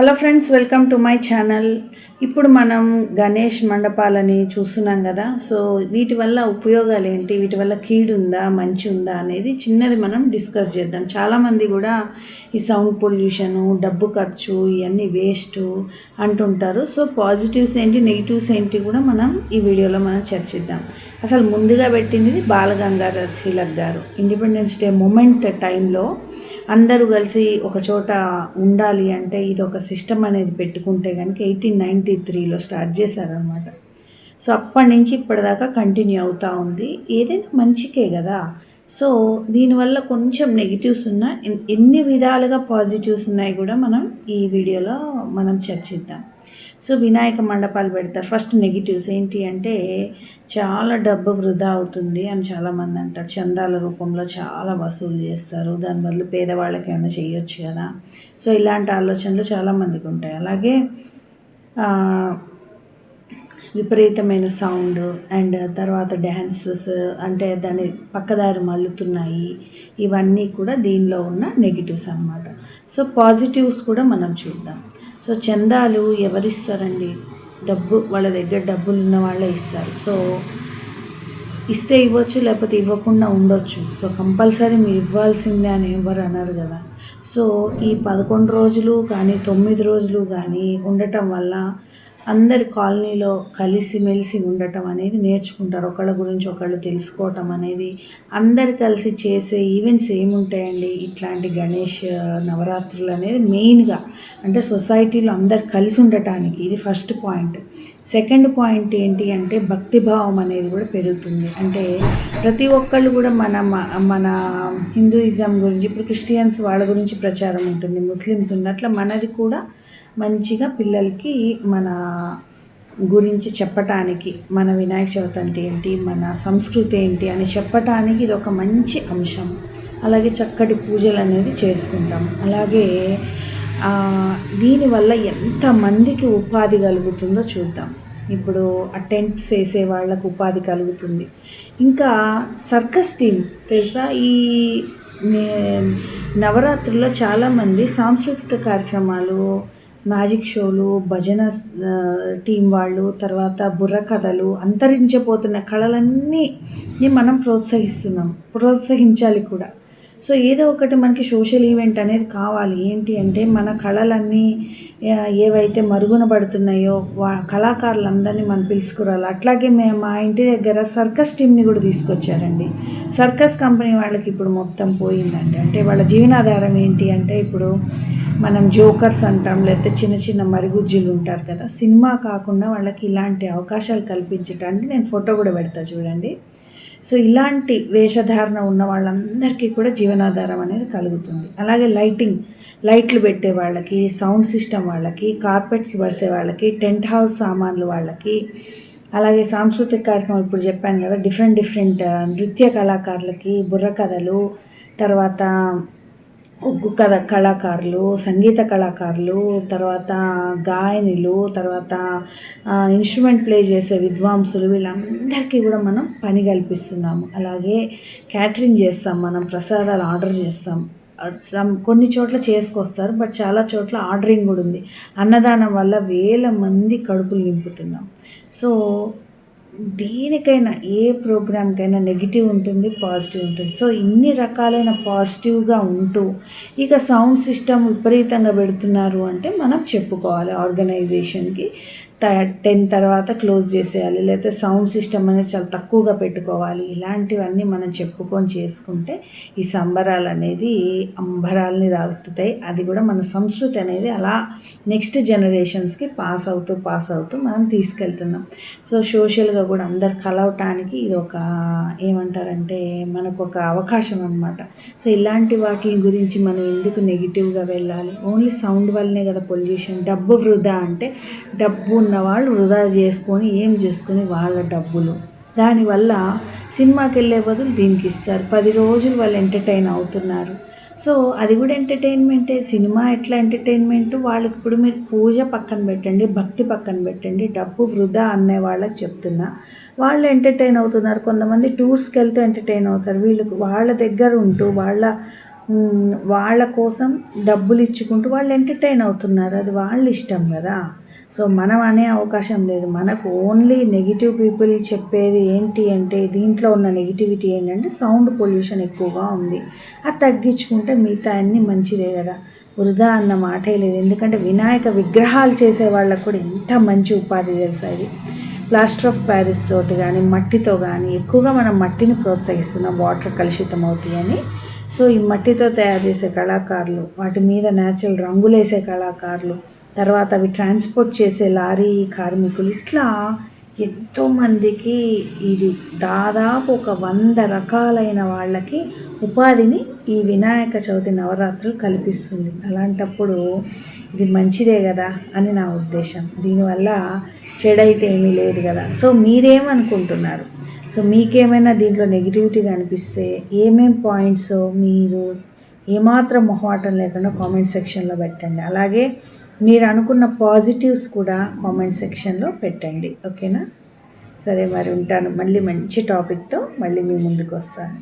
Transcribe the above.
Hello friends welcome to my channel. ఇప్పుడు మనం గణేష్ మండపాలని చూస్తున్నాం కదా సో వీటి వల్ల ఉపయోగాలు ఏంటి? వీటి వల్ల కీడు ఉందా మంచి ఉందా అనేది చిన్నది మనం డిస్కస్ చేద్దాం. చాలామంది కూడా ఈ సౌండ్ పొల్యూషను డబ్బు ఖర్చు ఇవన్నీ వేస్ట్ అంటుంటారు. సో పాజిటివ్స్ ఏంటి? నెగిటివ్స్ ఏంటి కూడా మనం ఈ వీడియోలో మనం చర్చిద్దాం. అసలు ముందుగా పెట్టింది బాలగంగాధర్ తిలక్ గారు. ఇండిపెండెన్స్ డే మూమెంట్ టైంలో అందరూ కలిసి ఒక చోట ఉండాలి అంటే ఇది ఒక సిస్టమ్ అనేది పెట్టుకుంటే కనుక ఎయిటీన్ నైంటీ త్రీలో స్టార్ట్ చేశారనమాట సో అప్పటి నుంచి ఇప్పటిదాకా కంటిన్యూ అవుతూ ఉంది. ఏదైనా మంచికే కదా. సో దీనివల్ల కొంచెం నెగిటివ్స్ ఉన్నా ఎన్ని విధాలుగా పాజిటివ్స్ ఉన్నాయి కూడా మనం ఈ వీడియోలో మనం చర్చిద్దాం. సో వినాయక మండపాలు పెడతారు. ఫస్ట్ నెగిటివ్స్ ఏంటి అంటే చాలా డబ్బు వృధా అవుతుంది అని చాలామంది అంటారు. చందాల రూపంలో చాలా వసూలు చేస్తారు. దాని బదులు పేదవాళ్ళకి ఏమైనా చేయొచ్చు కదా. సో ఇలాంటి ఆలోచనలు చాలామందికి ఉంటాయి. అలాగే విపరీతమైన సౌండ్ అండ్ తర్వాత డ్యాన్సెస్ అంటే దాని పక్కదారి మల్లుతున్నాయి ఇవన్నీ కూడా దీనిలో ఉన్న నెగిటివ్స్ అన్నమాట. సో పాజిటివ్స్ కూడా మనం చూద్దాం. సో చందాలు ఎవరిస్తారండి? డబ్బు వాళ్ళ దగ్గర డబ్బులు ఉన్న వాళ్ళే ఇస్తారు. సో ఇస్తే ఇవ్వచ్చు లేకపోతే ఇవ్వకుండా ఉండొచ్చు. సో కంపల్సరీ మీరు ఇవ్వాల్సిందే అని ఎవరు అన్నారు కదా. సో ఈ పదకొండు రోజులు కానీ తొమ్మిది రోజులు కానీ ఉండటం వల్ల అందరి కాలనీలో కలిసి మెలిసి ఉండటం అనేది నేర్చుకుంటారు. ఒకళ్ళ గురించి ఒకళ్ళు తెలుసుకోవటం అనేది అందరు కలిసి చేసే ఈవెంట్స్ ఏముంటాయండి? ఇట్లాంటి గణేష్ నవరాత్రులు అనేది మెయిన్గా అంటే సొసైటీలో అందరు కలిసి ఉండటానికి ఇది ఫస్ట్ పాయింట్ సెకండ్ పాయింట్ ఏంటి అంటే భక్తిభావం అనేది కూడా పెరుగుతుంది. అంటే ప్రతి ఒక్కళ్ళు కూడా మన మ- మన హిందూయిజం గురించి ఇప్పుడు క్రిస్టియన్స్ వాళ్ళ గురించి ప్రచారం ఉంటుంది. ముస్లిమ్స్ ఉన్నట్ల అట్లా మనది కూడా మంచిగా పిల్లలకి మన గురించి చెప్పటానికి మన వినాయక చవితి అంటే ఏంటి మన సంస్కృతి ఏంటి అని చెప్పటానికి ఇది ఒక మంచి అంశం. అలాగే చక్కటి పూజలు అనేది చేసుకుంటాం. అలాగే దీనివల్ల ఎంతమందికి ఉపాధి కలుగుతుందో చూద్దాం. ఇప్పుడు ఆ టెంట్స్ వేసే వాళ్ళకు ఉపాధి కలుగుతుంది. ఇంకా సర్కస్ టీం తెలుసా? ఈ నే- నవరాత్రుల్లో చాలామంది సాంస్కృతిక కార్యక్రమాలు మ్యాజిక్ షోలు భజన టీం వాళ్ళు తర్వాత బుర్ర కథలు అంతరించిపోతున్న కళలన్నీ మనం ప్రోత్సహిస్తున్నాం. ప్రోత్సహించాలి కూడా. సో ఏదో ఒకటి మనకి సోషల్ ఈవెంట్ అనేది కావాలి. ఏంటి అంటే మన కళలన్నీ ఏవైతే మరుగున పడుతున్నాయో వా కళాకారులందరినీ మనం పిలుచుకురాలి. అట్లాగే మేము మా ఇంటి దగ్గర సర్కస్ టీంని కూడా తీసుకొచ్చారండి. సర్కస్ కంపెనీ వాళ్ళకి ఇప్పుడు మొత్తం పోయిందండి. అంటే వాళ్ళ జీవనాధారం ఏంటి అంటే ఇప్పుడు మనం జోకర్స్ అంటాం లేకపోతే చిన్న చిన్న మరుగుజ్జులు ఉంటారు కదా. సినిమా కాకుండా వాళ్ళకి ఇలాంటి అవకాశాలు కల్పించటానికి నేను ఫోటో కూడా పెడతా చూడండి. సో ఇలాంటి వేషధారణ ఉన్న వాళ్ళందరికీ కూడా జీవనాధారం అనేది కలుగుతుంది. అలాగే లైటింగ్ లైట్లు పెట్టే వాళ్ళకి సౌండ్ సిస్టమ్ వాళ్ళకి కార్పెట్స్ పరిసే వాళ్ళకి టెంట్ హౌస్ సామాన్లు వాళ్ళకి అలాగే సాంస్కృతిక కార్యక్రమం ఇప్పుడు చెప్పాను కదా డిఫరెంట్ డిఫరెంట్ నృత్య కళాకారులకి బుర్ర కథలు తర్వాత ఒగ్గు కళ కళాకారులు సంగీత కళాకారులు తర్వాత గాయనిలు తర్వాత ఇన్స్ట్రుమెంట్ ప్లే చేసే విద్వాంసులు వీళ్ళందరికీ కూడా మనం పని కల్పిస్తున్నాము. అలాగే క్యాటరింగ్ చేస్తాం మనం ప్రసాదాలు ఆర్డర్ చేస్తాం. సమ్ కొన్ని చోట్ల చేసుకొస్తారు బట్ చాలా చోట్ల ఆర్డరింగ్ కూడా ఉంది. అన్నదానం వల్ల వేల మంది కడుపులు నింపుతున్నాం. సో దేనికైనా ఏ ప్రోగ్రామ్కైనా నెగిటివ్ ఉంటుంది పాజిటివ్ ఉంటుంది. సో ఇన్ని రకాలైన పాజిటివ్గా ఉంటూ ఇక సౌండ్ సిస్టమ్ విపరీతంగా పెడుతున్నారు అంటే మనం చెప్పుకోవాలి ఆర్గనైజేషన్కి. టెన్ తర్వాత క్లోజ్ చేసేయాలి. లేకపోతే సౌండ్ సిస్టమ్ అనేది చాలా తక్కువగా పెట్టుకోవాలి. ఇలాంటివన్నీ మనం చెప్పుకొని చేసుకుంటే ఈ సంబరాలు అనేది అంబరాలని దాటుతాయి. అది కూడా మన సంస్కృతి అనేది అలా నెక్స్ట్ జనరేషన్స్కి పాస్ అవుతూ పాస్ అవుతూ మనం తీసుకెళ్తున్నాం. సో సోషల్గా కూడా అందరు కలవటానికి ఇది ఒక ఏమంటారంటే మనకు ఒక అవకాశం అనమాట సో ఇలాంటి వాటి గురించి మనం ఎందుకు నెగిటివ్గా వెళ్ళాలి? ఓన్లీ సౌండ్ వల్లనే కదా పొల్యూషన్. డబ్బు వృధా అంటే డబ్బు ఉన్న వాళ్ళు వృధా చేసుకొని ఏం చేసుకొని వాళ్ళ డబ్బులు. దానివల్ల సినిమాకి వెళ్ళే బదులు దీనికి ఇస్తారు పది రోజులు వాళ్ళు ఎంటర్టైన్ అవుతున్నారు. సో అది కూడా ఎంటర్టైన్మెంటే. సినిమా ఎట్లా ఎంటర్టైన్మెంట్? వాళ్ళకి ఇప్పుడు మీరు పూజ పక్కన పెట్టండి భక్తి పక్కన పెట్టండి డబ్బు వృధా అనే వాళ్ళకి చెప్తున్నా. వాళ్ళు ఎంటర్టైన్ అవుతున్నారు. కొంతమంది టూర్స్కి వెళ్తే ఎంటర్టైన్ అవుతారు. వీళ్ళకి వాళ్ళ దగ్గర ఉంటూ వాళ్ళ వాళ్ళ కోసం డబ్బులు ఇచ్చుకుంటూ వాళ్ళు ఎంటర్టైన్ అవుతున్నారు. అది వాళ్ళ ఇష్టం కదా. సో మనం అనే అవకాశం లేదు. మనకు ఓన్లీ నెగిటివ్ పీపుల్ చెప్పేది ఏంటి అంటే దీంట్లో ఉన్న నెగిటివిటీ ఏంటంటే సౌండ్ పొల్యూషన్ ఎక్కువగా ఉంది. అది తగ్గించుకుంటే మిగతా అన్నీ మంచిదే కదా. వృధా అన్న మాటే లేదు. ఎందుకంటే వినాయక విగ్రహాలు చేసే వాళ్ళకు కూడా ఎంత మంచి ఉపాధి తెలుసా ఇది. ప్లాస్టర్ ఆఫ్ ప్యారిస్ తోటి కానీ మట్టితో కానీ ఎక్కువగా మనం మట్టిని ప్రోత్సహిస్తున్నాం. వాటర్ కలుషితం అవుతాయని సో ఈ మట్టితో తయారు చేసే కళాకారులు వాటి మీద న్యాచురల్ రంగులేసే కళాకారులు తర్వాత అవి ట్రాన్స్పోర్ట్ చేసే లారీ కార్మికులు ఇట్లా ఎంతోమందికి ఇది దాదాపు ఒక వంద రకాలైన వాళ్ళకి ఉపాధిని ఈ వినాయక చవితి నవరాత్రులు కల్పిస్తుంది. అలాంటప్పుడు ఇది మంచిదే కదా అని నా ఉద్దేశం. దీనివల్ల చెడైతే ఏమీ లేదు కదా. సో మీరేమనుకుంటున్నారు? సో మీకేమైనా దీంట్లో నెగిటివిటీ అనిపిస్తే ఏమేం పాయింట్స్ మీరు ఏమాత్రం మొహమాటం లేకుండా కామెంట్ సెక్షన్లో పెట్టండి. అలాగే మీరు అనుకున్న పాజిటివ్స్ కూడా కామెంట్ సెక్షన్లో పెట్టండి. ఓకేనా సరే మరి ఉంటాను. మళ్ళీ మంచి టాపిక్తో మళ్ళీ మీ ముందుకు వస్తాను.